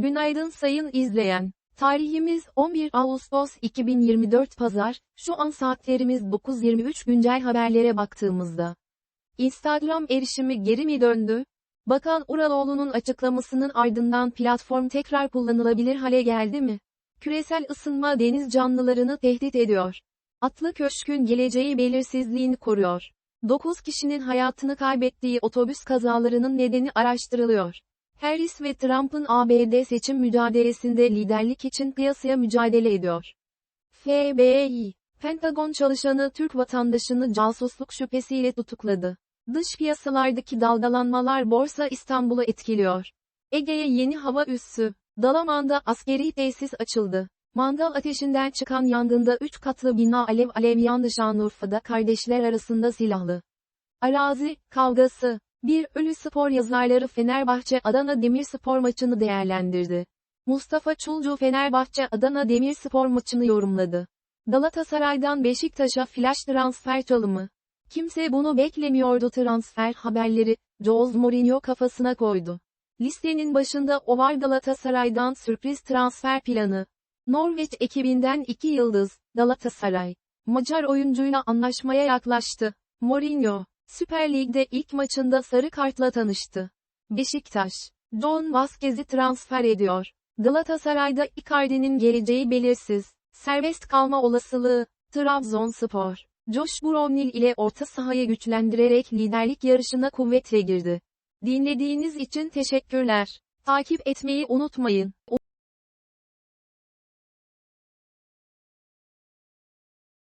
Günaydın sayın izleyen. Tarihimiz 11 Ağustos 2024 Pazar, şu an saatlerimiz 9.23 güncel haberlere baktığımızda. Instagram erişimi geri mi döndü? Bakan Uraloğlu'nun açıklamasının ardından platform tekrar kullanılabilir hale geldi mi? Küresel ısınma deniz canlılarını tehdit ediyor. Atlı Köşk'ün geleceği belirsizliğini koruyor. 9 kişinin hayatını kaybettiği otobüs kazalarının nedeni araştırılıyor. Harris ve Trump'ın ABD seçim mücadelesinde liderlik için kıyasıya mücadele ediyor. FBI, Pentagon çalışanı Türk vatandaşını casusluk şüphesiyle tutukladı. Dış piyasalardaki dalgalanmalar Borsa İstanbul'u etkiliyor. Ege'ye yeni hava üssü. Dalaman'da askeri tesis açıldı. Mangal ateşinden çıkan yangında 3 katlı bina alev alev yandı Şanlıurfa'da kardeşler arasında silahlı. Arazi, kavgası. Bir ölü spor yazarları Fenerbahçe Adana Demirspor maçını değerlendirdi. Mustafa Çulcu Fenerbahçe Adana Demirspor maçını yorumladı. Galatasaray'dan Beşiktaş'a flash transfer çalımı. Kimse bunu beklemiyordu transfer haberleri, Jose Mourinho kafasına koydu. Listenin başında o var Galatasaray'dan sürpriz transfer planı. Norveç ekibinden iki yıldız, Galatasaray. Macar oyuncuyla anlaşmaya yaklaştı. Mourinho, Süper Lig'de ilk maçında sarı kartla tanıştı. Beşiktaş, John Vazquez'i transfer ediyor. Galatasaray'da Icardi'nin geleceği belirsiz. Serbest kalma olasılığı, Trabzonspor. Josh Bromley ile orta sahayı güçlendirerek liderlik yarışına kuvvetle girdi. Dinlediğiniz için teşekkürler. Takip etmeyi unutmayın.